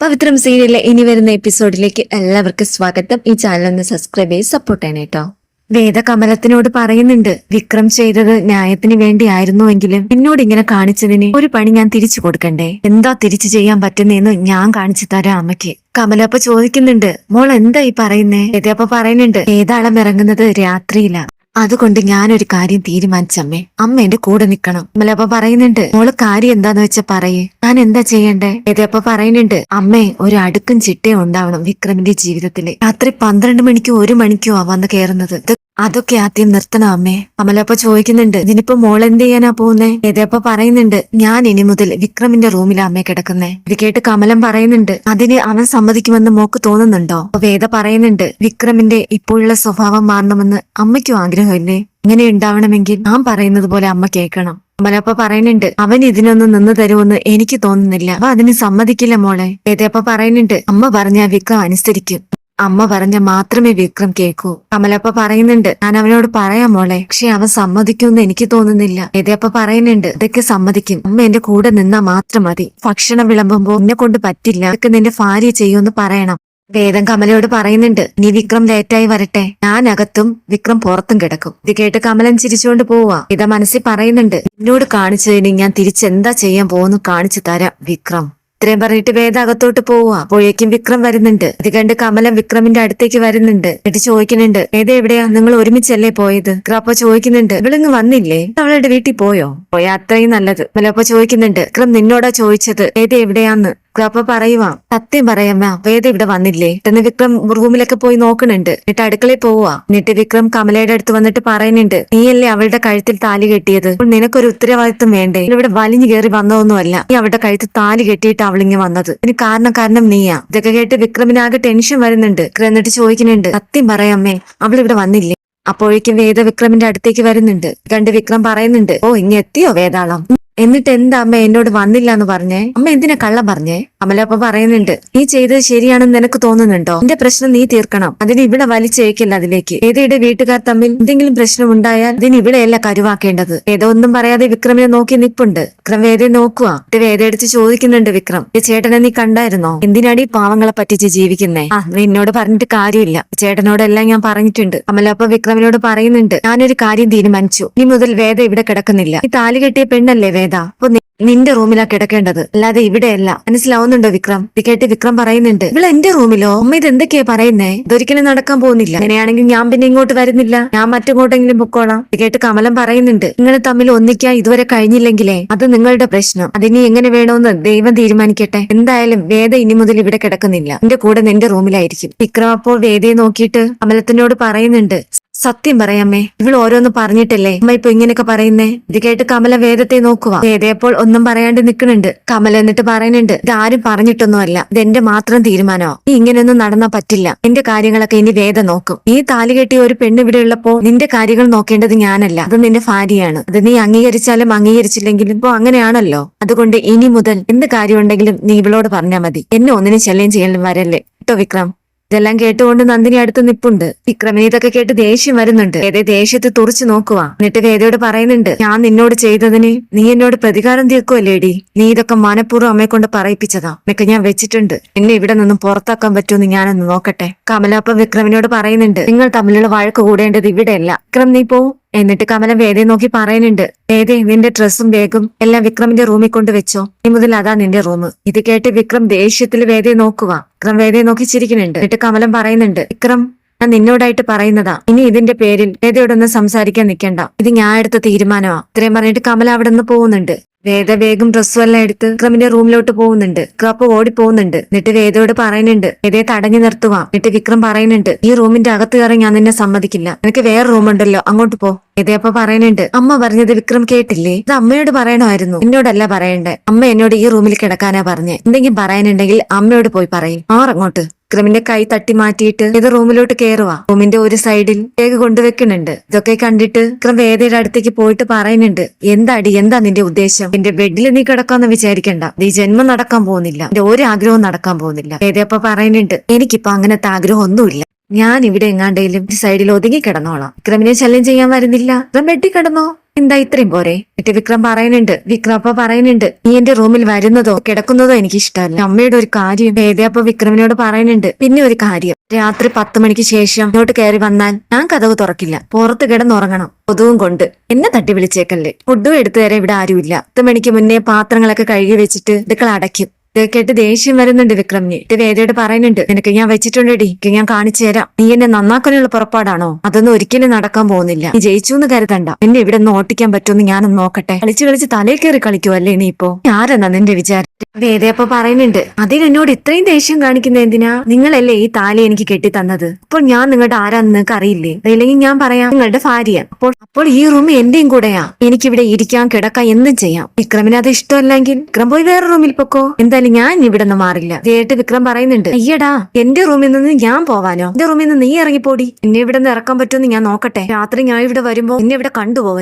പവിത്രം സീരിയലിലെ ഇനി വരുന്ന എപ്പിസോഡിലേക്ക് എല്ലാവർക്കും സ്വാഗതം. ഈ ചാനൽ ഒന്ന് സബ്സ്ക്രൈബ് ചെയ്ത് സപ്പോർട്ട് ചെയ്യണം കേട്ടോ വേദ കമലത്തിനോട് പറയുന്നുണ്ട് വിക്രം ചെയ്തത് ന്യായത്തിന് വേണ്ടിയായിരുന്നുവെങ്കിലും എന്നോട് ഇങ്ങനെ കാണിച്ചതിന് ഒരു പണി ഞാൻ തിരിച്ചു കൊടുക്കണ്ടേ? എന്താ തിരിച്ചു ചെയ്യാൻ പറ്റുന്നതെന്ന് ഞാൻ കാണിച്ചു തരാം അമ്മയ്ക്ക്. കമല അപ്പൊ ചോദിക്കുന്നുണ്ട് മോൾ എന്താ ഈ പറയുന്നേ? വേദയപ്പ പറയുന്നുണ്ട് ഏതാളം ഇറങ്ങുന്നത് രാത്രിയിലാ. അതുകൊണ്ട് ഞാനൊരു കാര്യം തീരുമാനിച്ചമ്മേ. അമ്മ എന്റെ കൂടെ നിക്കണം അമ്മലപ്പ പറയുന്നുണ്ട് മോൾ കാര്യം എന്താന്ന് വെച്ചാ പറയേ. ഞാൻ എന്താ ചെയ്യണ്ടേ? ഇതപ്പ പറയുന്നുണ്ട് അമ്മേ ഒരു അടുക്കും ചിട്ടയും ഉണ്ടാവണം വിക്രമിന്റെ ജീവിതത്തിൽ. രാത്രി പന്ത്രണ്ട് മണിക്കോ ഒരു മണിക്കോ ആ വന്ന് കയറുന്നത് അതൊക്കെ ആദ്യം നിർത്തണം അമ്മേ. അമലപ്പ ചോദിക്കുന്നുണ്ട് ഇതിനിപ്പോ മോൾ എന്ത് ചെയ്യാനാ പോകുന്നേ ഏതപ്പ പറയുന്നുണ്ട് ഞാൻ ഇനി മുതൽ വിക്രമിന്റെ റൂമിലാ അമ്മേ കിടക്കുന്നേ. ഇത് കേട്ട് കമലം പറയുന്നുണ്ട് അതിന് അവൻ സമ്മതിക്കുമെന്ന് മോക്ക് തോന്നുന്നുണ്ടോ? അപ്പൊ വേദ പറയുന്നുണ്ട് വിക്രമിന്റെ ഇപ്പോഴുള്ള സ്വഭാവം മാറണമെന്ന് അമ്മയ്ക്കും ആഗ്രഹമില്ലേ ഇങ്ങനെ ഉണ്ടാവണമെങ്കിൽ ഞാൻ പറയുന്നത് പോലെ അമ്മ കേൾക്കണം. അമലപ്പ പറയുന്നുണ്ട് അവൻ ഇതിനൊന്നും നിന്ന് തരുമെന്ന് എനിക്ക് തോന്നുന്നില്ല. അവ അതിന് സമ്മതിക്കില്ല മോളെ. വേദയപ്പ പറയുന്നുണ്ട് അമ്മ പറഞ്ഞ വിക്രം അനുസരിക്കും. അമ്മ പറഞ്ഞ മാത്രമേ വിക്രം കേൾക്കൂ കമലപ്പ പറയുന്നുണ്ട് ഞാൻ അവനോട് പറയാം മോളെ. പക്ഷെ അവൻ സമ്മതിക്കുമെന്ന് എനിക്ക് തോന്നുന്നില്ല. എതയപ്പ പറയുന്നുണ്ട് ഇതൊക്കെ സമ്മതിക്കും. അമ്മ എന്റെ കൂടെ നിന്നാ മാത്രം മതി. ഭക്ഷണം വിളമ്പുമ്പോ എന്നെ കൊണ്ട് പറ്റില്ല. ഇതൊക്കെ നിന്റെ ഭാര്യ ചെയ്യുമെന്ന് പറയണം. വേദം കമലയോട് പറയുന്നുണ്ട് നീ വിക്രം ലേറ്റായി വരട്ടെ. ഞാൻ അകത്തും വിക്രം പുറത്തും കിടക്കും. ഇത് കേട്ട് കമലൻ ചിരിച്ചുകൊണ്ട് പോവാ. ഇതാ മനസ്സിൽ പറയുന്നുണ്ട് എന്നോട് കാണിച്ചതിന് ഞാൻ തിരിച്ചെന്താ ചെയ്യാൻ പോകുന്നു കാണിച്ചു തരാം വിക്രം. ഇത്രയും പറഞ്ഞിട്ട് വേദ അകത്തോട്ട് പോവുക. അപ്പോഴേക്കും വിക്രം വരുന്നുണ്ട്. അത് കണ്ട് കമലം വിക്രമിന്റെ അടുത്തേക്ക് വരുന്നുണ്ട്. എന്നിട്ട് ചോദിക്കുന്നുണ്ട് വേദ എവിടെയാ നിങ്ങൾ ഒരുമിച്ചല്ലേ പോയത്? അപ്പൊ ചോദിക്കുന്നുണ്ട് ഇവളിങ്ങ് വന്നില്ലേ? അവളുടെ വീട്ടിൽ പോയോ? പോയാ അത്രയും നല്ലത്. അപ്പൊ ചോദിക്കുന്നുണ്ട് വിക്രം നിന്നോടാ ചോദിച്ചത് വേദ എവിടെയാന്ന് അപ്പൊ പറയുവാ സത്യം പറയമ്മ വേദ ഇവിടെ വന്നില്ലേ? എന്ന് വിക്രം റൂമിലൊക്കെ പോയി നോക്കണുണ്ട് എന്നിട്ട് അടുക്കളയിൽ പോവാ എന്നിട്ട് വിക്രം കമലയുടെ അടുത്ത് വന്നിട്ട് പറയുന്നുണ്ട് നീയല്ലേ അവളുടെ കഴുത്തിൽ താലി കെട്ടിയത്? അപ്പോൾ നിനക്കൊരു ഉത്തരവാദിത്വം വേണ്ടേ? ഇവിടെ വലിഞ്ഞു കയറി വന്നതൊന്നുമല്ല. നീ അവളുടെ കഴുത്തിൽ താലി കെട്ടിയിട്ട് അവളിങ്ങി വന്നത്. ഇതിന് കാരണം കാരണം നീയാ. ഇതൊക്കെ കേട്ട് വിക്രമിനാകെ ടെൻഷൻ വരുന്നുണ്ട്. എന്നിട്ട് ചോദിക്കുന്നുണ്ട് സത്യം പറയമ്മേ അവൾ ഇവിടെ വന്നില്ലേ? അപ്പോഴേക്കും വേദ വിക്രമിന്റെ അടുത്തേക്ക് വരുന്നുണ്ട്. കണ്ട് വിക്രം പറയുന്നുണ്ട് ഓ ഇങ്ങെത്തിയോ വേദാളം എന്നിട്ട് എന്താ അമ്മ എന്നോട് വന്നില്ല എന്ന് പറഞ്ഞേ? അമ്മ എന്തിനാ കള്ളം പറഞ്ഞേ? അമലപ്പ പറയുന്നുണ്ട് നീ ചെയ്തത് ശരിയാണെന്ന് നിനക്ക് തോന്നുന്നുണ്ടോ? എന്റെ പ്രശ്നം നീ തീർക്കണം. അതിന് ഇവിടെ വലിച്ചേക്കില്ല അതിലേക്ക്. ഏതയുടെ വീട്ടുകാർ തമ്മിൽ എന്തെങ്കിലും പ്രശ്നം ഉണ്ടായാൽ അതിന് ഇവിടെയല്ല കരുവാക്കേണ്ടത്. ഏതോ ഒന്നും പറയാതെ വിക്രമിനെ നോക്കി നിപ്പുണ്ട്. വിക്രം വേദയെ നോക്കുക എന്നിട്ട് വേദ എടുത്ത് ചോദിക്കുന്നുണ്ട് വിക്രം "ഈ ചേട്ടനെ നീ കണ്ടായിരുന്നോ? എന്തിനാടി പാവങ്ങളെ പറ്റിച്ച് ജീവിക്കുന്നേ? ആ നിന്നോട് പറഞ്ഞിട്ട് കാര്യമില്ല. ചേട്ടനോടെല്ലാം ഞാൻ പറഞ്ഞിട്ടുണ്ട്. അമല അമലപ്പ വിക്രമിനോട് പറയുന്നുണ്ട് ഞാനൊരു കാര്യം തീരുമാനിച്ചു. ഇനി മുതൽ വേദ ഇവിടെ കിടക്കുന്നില്ല. ഈ താലി കെട്ടിയ പെണ്ണല്ലേ വേദ? അപ്പൊ നിന്റെ റൂമിലാ കിടക്കേണ്ടത്. അല്ലാതെ ഇവിടെയല്ല. മനസ്സിലാവുന്നുണ്ടോ വിക്രം? ഇത് കേട്ട് വിക്രം പറയുന്നുണ്ട്. ഇവിടെ എന്റെ റൂമിലോ? അമ്മ ഇത് എന്തൊക്കെയാ പറയുന്നേ? ഇതൊരിക്കലും നടക്കാൻ പോകുന്നില്ല. അങ്ങനെയാണെങ്കിൽ ഞാൻ പിന്നെ ഇങ്ങോട്ട് വരുന്നില്ല. ഞാൻ മറ്റെങ്ങോട്ടെങ്കിലും പൊക്കോളാം. ഇത് കേട്ട് കമലം പറയുന്നുണ്ട്. നിങ്ങൾ തമ്മിൽ ഒന്നിക്കാൻ ഇതുവരെ കഴിഞ്ഞില്ലെങ്കിലേ അത് നിങ്ങളുടെ പ്രശ്നം. അതിനി എങ്ങനെ വേണോന്ന് ദൈവം തീരുമാനിക്കട്ടെ. എന്തായാലും വേദ ഇനി മുതൽ ഇവിടെ കിടക്കുന്നില്ല. എന്റെ കൂടെ നിന്റെ റൂമിലായിരിക്കും. വിക്രം അപ്പോൾ വേദയെ നോക്കിയിട്ട് കമലത്തിനോട് പറയുന്നുണ്ട് സത്യം പറയാമ്മേ ഇവൾ ഓരോന്ന് പറഞ്ഞിട്ടല്ലേ? അമ്മ ഇപ്പൊ ഇങ്ങനെയൊക്കെ പറയുന്നേ? ഇത് കേട്ട് കമല വേദത്തെ നോക്കുക വേദയപ്പോൾ ഒന്നും പറയാണ്ട് നിൽക്കുന്നുണ്ട് കമല എന്നിട്ട് പറയുന്നുണ്ട് ഇത് ആരും പറഞ്ഞിട്ടൊന്നുമല്ല. ഇത് എന്റെ മാത്രം തീരുമാനമോ. നീ ഇങ്ങനെയൊന്നും നടന്നാ പറ്റില്ല. എന്റെ കാര്യങ്ങളൊക്കെ ഇനി വേദ നോക്കും. നീ താലി കെട്ടിയ ഒരു പെണ്ണ് ഇവിടെ ഉള്ളപ്പോ നിന്റെ കാര്യങ്ങൾ നോക്കേണ്ടത് ഞാനല്ല. അത് നിന്റെ ഭാര്യയാണ്. അത് നീ അംഗീകരിച്ചാലും അംഗീകരിച്ചില്ലെങ്കിലും ഇപ്പൊ അങ്ങനെയാണല്ലോ. അതുകൊണ്ട് ഇനി മുതൽ എന്ത് കാര്യമുണ്ടെങ്കിലും നീ ഇവളോട് പറഞ്ഞാൽ മതി. എന്നെ ഒന്നിനും ശല്യം ചെയ്യലും വരല്ലേ? കേട്ടോ വിക്രം. ഇതെല്ലാം കേട്ടുകൊണ്ട് നന്ദിനി അടുത്ത് നിപ്പുണ്ട്. വിക്രമിന് ഇതൊക്കെ കേട്ട് ദേഷ്യം വരുന്നുണ്ട്. വേദ ദേഷ്യത്തെ തുറച്ചു നോക്കുക എന്നിട്ട് വേദയോട് പറയുന്നുണ്ട് ഞാൻ നിന്നോട് ചെയ്തതിന് നീ എന്നോട് പ്രതികാരം തീർക്കുമല്ലേടി നീ ഇതൊക്കെ മനഃപൂർവം അമ്മയെ കൊണ്ട് പറയിപ്പിച്ചതാ. എന്നൊക്കെ ഞാൻ വെച്ചിട്ടുണ്ട്. എന്നെ ഇവിടെ നിന്നും പുറത്താക്കാൻ പറ്റുമെന്ന് ഞാനൊന്ന് നോക്കട്ടെ. കമലപ്പ വിക്രമിനോട് പറയുന്നുണ്ട് നിങ്ങൾ തമ്മിലുള്ള വഴക്ക് കൂടേണ്ടത് ഇവിടെയല്ല. വിക്രം നീ പോ. എന്നിട്ട് കമലം വേദയെ നോക്കി പറയുന്നുണ്ട് വേദേ നിന്റെ ഡ്രസ്സും ബാഗും എല്ലാം വിക്രമിന്റെ റൂമിൽ കൊണ്ട് വെച്ചോ? ഇനി മുതൽ അതാ നിന്റെ റൂം ഇത് കേട്ട് വിക്രം ദേഷ്യത്തിൽ വേദയെ നോക്കുക വിക്രം വേദയെ നോക്കി ചിരിക്കുന്നുണ്ട്. എന്നിട്ട് കമലം പറയുന്നുണ്ട് വിക്രം ഞാൻ നിന്നോടായിട്ട് പറയുന്നതാ. ഇനി ഇതിന്റെ പേരിൽ വേദയോടൊന്നും സംസാരിക്കാൻ നിൽക്കണ്ട ഇത് ഞാൻ എടുത്ത തീരുമാനമാ. ഇത്രയും പറഞ്ഞിട്ട് കമല അവിടെ നിന്ന് പോകുന്നുണ്ട്. വേദ വേഗം ഡ്രസ്സും എല്ലാം എടുത്ത് വിക്രമിന്റെ റൂമിലോട്ട് പോകുന്നുണ്ട്. വിക്രം അപ്പൊ ഓടി പോകുന്നുണ്ട്. എന്നിട്ട് വേദയോട് പറയുന്നുണ്ട് വേദയെ തടഞ്ഞു നിർത്തുക. എന്നിട്ട് വിക്രം പറയുന്നുണ്ട് ഈ റൂമിന്റെ അകത്ത് കയറി ഞാൻ നിന്നെ സമ്മതിക്കില്ല. എനിക്ക് വേറെ റൂമുണ്ടല്ലോ അങ്ങോട്ട് പോ. വേദയപ്പ പറയുന്നുണ്ട് അമ്മ പറഞ്ഞത് വിക്രം കേട്ടില്ലേ? ഇത് അമ്മയോട് പറയണമായിരുന്നു. എന്നോടല്ല പറയണ്ടേ. അമ്മ എന്നോട് ഈ റൂമിൽ കിടക്കാനാ പറഞ്ഞേ. എന്തെങ്കിലും പറയാനുണ്ടെങ്കിൽ അമ്മയോട് പോയി പറയും. ആറങ്ങോട്ട്. വിക്രമിന്റെ കൈ തട്ടി മാറ്റിയിട്ട് ഇത് റൂമിലോട്ട് കയറുക റൂമിന്റെ ഒരു സൈഡിൽ കേക്ക് കൊണ്ടുവെക്കുന്നുണ്ട്. ഇതൊക്കെ കണ്ടിട്ട് വിക്രം വേദയുടെ അടുത്തേക്ക് പോയിട്ട് പറയുന്നുണ്ട് എന്താടി? എന്താ നിന്റെ ഉദ്ദേശം? എന്റെ ബെഡിൽ നീ കിടക്കാന്ന് വിചാരിക്കണ്ട. നീ ജന്മം നടക്കാൻ പോകുന്നില്ല. എന്റെ ഒരു ആഗ്രഹവും നടക്കാൻ പോകുന്നില്ല. വേദയപ്പ പറയുന്നുണ്ട് എനിക്കിപ്പോ അങ്ങനത്തെ ആഗ്രഹം ഒന്നുമില്ല. ഞാൻ ഇവിടെ എങ്ങാണ്ടേലും സൈഡിൽ ഒതുങ്ങി കിടന്നോളാം. വിക്രമിനെ ശല്യം ചെയ്യാൻ വരുന്നില്ല. വിക്രം വെട്ടി കിടന്നോ എന്താ ഇത്രയും പോരെ? എന്നിട്ട് വിക്രം പറയുന്നുണ്ട്. വിക്രം അപ്പൊ പറയുന്നുണ്ട്. നീ എന്റെ റൂമിൽ വരുന്നതോ കിടക്കുന്നതോ എനിക്ക് ഇഷ്ടമല്ല അമ്മയുടെ ഒരു കാര്യം വേദ അപ്പൊ വിക്രമിനോട് പറയുന്നുണ്ട്. പിന്നെ ഒരു കാര്യം. രാത്രി പത്ത് മണിക്ക് ശേഷം ഇങ്ങോട്ട് കയറി വന്നാൽ ഞാൻ കഥവ് തുറക്കില്ല. പുറത്ത് കിടന്നുറങ്ങണം. കൊതുവും കൊണ്ട്. എന്നെ തട്ടി വിളിച്ചേക്കല്ലേ ഫുഡും എടുത്തു തരാൻ ഇവിടെ ആരുമില്ല. പത്ത് മണിക്ക് മുന്നേ പാത്രങ്ങളൊക്കെ കഴുകി വെച്ചിട്ട് ഇതൊക്കെ അടയ്ക്കും. ഇത് കേട്ട് ദേഷ്യം വരുന്നുണ്ട് വിക്രമിന് ഇത് വേദയോട് പറയുന്നുണ്ട്. നിനക്ക് ഞാൻ വെച്ചിട്ടുണ്ടെടി. ഞാൻ കാണിച്ചു തരാം. നീ എന്നെ നന്നാക്കാനുള്ള പുറപ്പാടാണോ? അതൊന്നും ഒരിക്കലും നടക്കാൻ പോകുന്നില്ല. നീ ജയിച്ചു എന്ന് കരുതണ്ട. എന്നെ ഇവിടെ നിന്ന് ഓട്ടിക്കാൻ പറ്റുമെന്ന് ഞാനൊന്ന് നോക്കട്ടെ. കളിച്ച് കളിച്ച് തലയിൽ കയറി കളിക്കുവല്ലേ നീ ഇപ്പോ? ആരെന്നാ നിന്റെ വിചാരം? വേദയപ്പ പറയുന്നുണ്ട്. അതിന് എന്നോട് ഇത്രയും ദേഷ്യം കാണിക്കുന്ന എന്തിനാ? നിങ്ങളല്ലേ ഈ താലി എനിക്ക് കെട്ടി തന്നത് അപ്പോൾ ഞാൻ നിങ്ങളുടെ ആരാന്ന് നിങ്ങൾക്ക് അറിയില്ലേ? അല്ലെങ്കിൽ ഞാൻ പറയാം നിങ്ങളുടെ ഭാര്യ. അപ്പോൾ അപ്പോൾ ഈ റൂം എന്റെയും കൂടെയാ. എനിക്കിവിടെ ഇരിക്കാം കിടക്കാം എന്തും ചെയ്യാം. വിക്രമിന് അത് ഇഷ്ടമല്ലെങ്കിൽ വിക്രം പോയി വേറെ റൂമിൽ പൊക്കോ? എന്തായാലും ഞാൻ ഇവിടെ നിന്ന് മാറില്ല. കേട്ട് വിക്രം പറയുന്നുണ്ട് അയ്യടാ എന്റെ റൂമിൽ നിന്ന് ഞാൻ പോവാനോ? എന്റെ റൂമിൽ നിന്ന് നീ ഇറങ്ങിപ്പോടി. എന്നെ ഇവിടെ നിന്ന് ഇറക്കാൻ പറ്റുമെന്ന് ഞാൻ നോക്കട്ടെ. രാത്രി ഞാൻ ഇവിടെ വരുമ്പോ എന്നെ ഇവിടെ കണ്ടുപോകൽ